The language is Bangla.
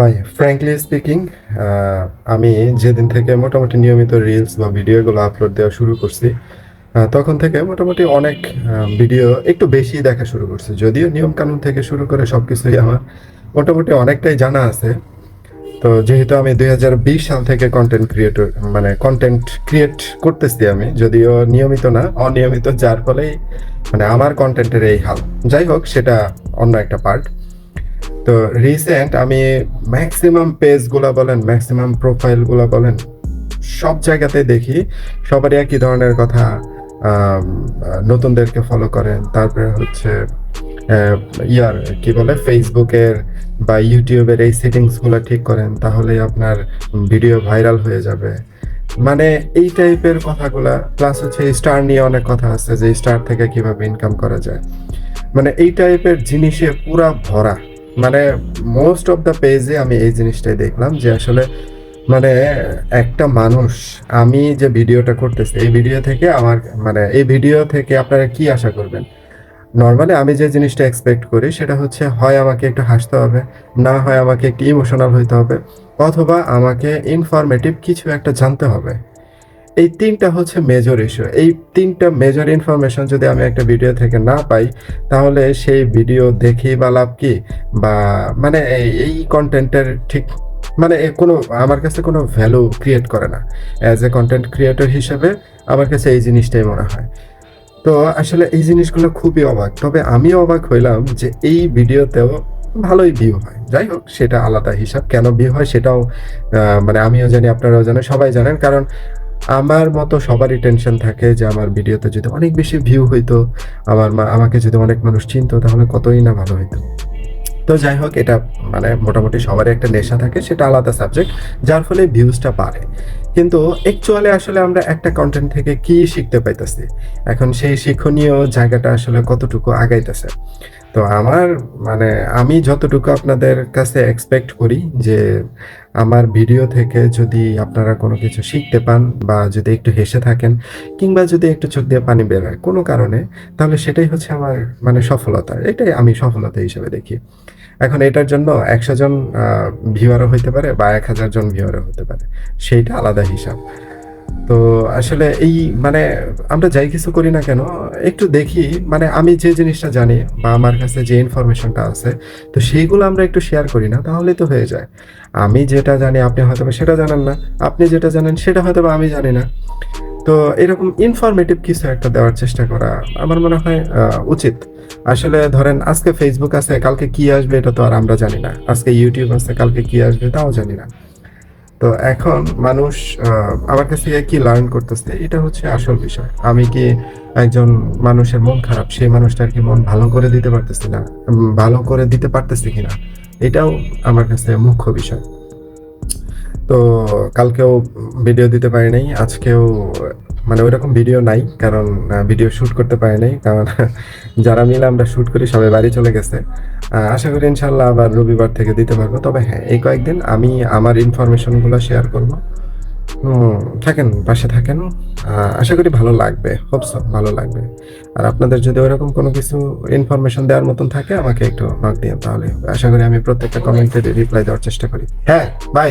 ভাই ফ্র্যাঙ্কলি স্পিকিং আমি যেদিন থেকে মোটামুটি নিয়মিত রিলস বা ভিডিওগুলো আপলোড দেওয়া শুরু করছি তখন থেকে মোটামুটি অনেক ভিডিও একটু বেশি দেখা শুরু করছি। যদিও নিয়ম কানুন থেকে শুরু করে সব কিছুই আমার মোটামুটি অনেকটাই জানা আছে। তো যেহেতু আমি দুই হাজার বিশ সাল থেকে কন্টেন্ট ক্রিয়েটর মানে কন্টেন্ট ক্রিয়েট করতেছি আমি, যদিও নিয়মিত না, অনিয়মিত, যার ফলেই মানে আমার কন্টেন্টের এই হাল। যাই হোক, সেটা অন্য একটা পার্ট তো রিসেন্ট আমি ম্যাক্সিমাম পেজগুলো বলেন ম্যাক্সিমাম প্রোফাইলগুলো বলেন, সব জায়গাতে দেখি। সবারই একই ধরনের কথা নতুনদেরকে ফলো করেন। তারপরে হচ্ছে ইয়ার, কি বলে ফেসবুকের বা ইউটিউবের এই সেটিংসগুলো ঠিক করেন তাহলে আপনার ভিডিও ভাইরাল হয়ে যাবে। মানে এই টাইপের কথাগুলা প্লাস হচ্ছে স্টার নিয়ে অনেক কথা আছে, যে স্টার থেকে কীভাবে ইনকাম করা যায়। মানে এই টাইপের জিনিসে পুরা ভরা। মানে মোস্ট অফ দ্য পেজে আমি এই জিনিসটাই দেখলাম যে আসলে মানে একটা মানুষ, আমি যে ভিডিওটা করতেছি, এই ভিডিও থেকে আমার মানে এই ভিডিও থেকে আপনারা কি আশা করবেন? নর্মালি আমি যে জিনিসটা এক্সপেক্ট করি সেটা হচ্ছে, হয় আমাকে একটু হাসতে হবে, না হয় আমাকে একটু ইমোশনাল হইতে হবে, অথবা আমাকে ইনফরমেটিভ কিছু একটা জানতে হবে। এই তিনটা হচ্ছে মেজর ইস্যু এই তিনটা মেজর ইনফরমেশন যদি আমি একটা ভিডিও থেকে না পাই, তাহলে সেই ভিডিও দেখি বা লাভ কি? বা মানে এই- কন্টেন্টের ঠিক মানে কোনো, আমার কাছে কোনো ভ্যালু ক্রিয়েট করে না। অ্যাজ এ কন্টেন্ট ক্রিয়েটর হিসেবে আমার কাছে এই জিনিসটাই মনে হয়। তো আসলে এই জিনিসগুলো খুবই অবাক। তবে আমি অবাক হইলাম যে এই ভিডিওতেও ভালোই ভিউ হয়। যাই হোক, সেটা আলাদা হিসাব। কেন ভিউ হয় সেটাও মানে আমিও জানি, আপনারাও জানেন, সবাই জানেন। কারণ আমার মতো সবারই টেনশন থাকে যে আমার ভিডিওতে যদি অনেক বেশি ভিউ হইতো, আমার মা, আমাকে যদি অনেক মানুষ চিনতো, তাহলে কতই না ভালো হইতো। তো যাই হোক, এটা মানে মোটামুটি সবারই একটা নেশা থাকে, সেটা আলাদা সাবজেক্ট যার ফলে ভিউজটা বাড়ে। কিন্তু অ্যাকচুয়ালি আসলে আমরা একটা কন্টেন্ট থেকে কি শিখতে পাইতেছি? এখন সেই শিক্ষণীয় জায়গাটা আসলে কতটুকু আগাইতেছে? তো আমার মানে আমি যতটুকু আপনাদের কাছে এক্সপেক্ট করি যে আমার ভিডিও থেকে যদি আপনারা কোনো কিছু শিখতে পান বা যদি একটু হেসে থাকেন কিংবা যদি একটু চোখ দিয়ে পানি বেরোয় কোনো কারণে, তাহলে সেটাই হচ্ছে আমার মানে সফলতা। এটাই আমি সফলতা হিসেবে দেখি। এখন এটার জন্য একশো জন ভিউয়ারও হইতে পারে বা এক হাজার জন ভিউয়ারও হতে পারে। সেইটা আলাদা হিসাব। তো আসলে এই মানে আমরা যাই কিছু করি না কেন, একটু দেখি মানে আমি যে জিনিসটা জানি বা আমার কাছে যে ইনফরমেশনটা আছে, তো সেইগুলো আমরা একটু শেয়ার করি না, তাহলে তো হয়ে যায়। আমি যেটা জানি আপনি হয়তো সেটা জানেন না, আপনি যেটা জানেন সেটা হয়তো আমি জানি না। তো এরকম ইনফরমেটিভ কিছু একটা দেওয়ার চেষ্টা করা আমার মনে হয় উচিত। আসলে ধরেন আজকে ফেসবুক আছে, কালকে কি আসবে এটা তো আর আমরা জানি না। আজকে ইউটিউব আছে, কালকে কি আসবে তাও জানি না। তো এখন মানুষ আমার কাছ থেকে কি লার্ন করতেছে, এটা হচ্ছে আসল বিষয়। আমি কি একজন মানুষের মন খারাপ, সেই মানুষটার কি মন ভালো করে দিতে পারতেছি না ভালো করে দিতে পারতেছি কিনা, এটাও আমার কাছে মুখ্য বিষয়। তো কালকেও ভিডিও দিতে পারি নাই, আজকেও মানে ওইরকম ভিডিও নাই, কারণ ভিডিও শ্যুট করতে পারি নাই, কারণ যারা মিলে আমরা শ্যুট করি, সবাই বাড়ি চলে গেছে। আশা করি ইনশাল্লাহ আবার রবিবার থেকে দিতে পারব। তবে হ্যাঁ এই কয়েকদিন আমি আমার ইনফরমেশনগুলো শেয়ার করব। থাকেন, পাশে থাকেন। আশা করি ভালো লাগবে হোপসো ভালো লাগবে। আর আপনাদের যদি ওইরকম কোনো কিছু ইনফরমেশন দেওয়ার মতন থাকে, আমাকে একটু নক দিয়ে, তাহলে আশা করি আমি প্রত্যেকটা কমেন্টে রিপ্লাই দেওয়ার চেষ্টা করি। হ্যাঁ বাই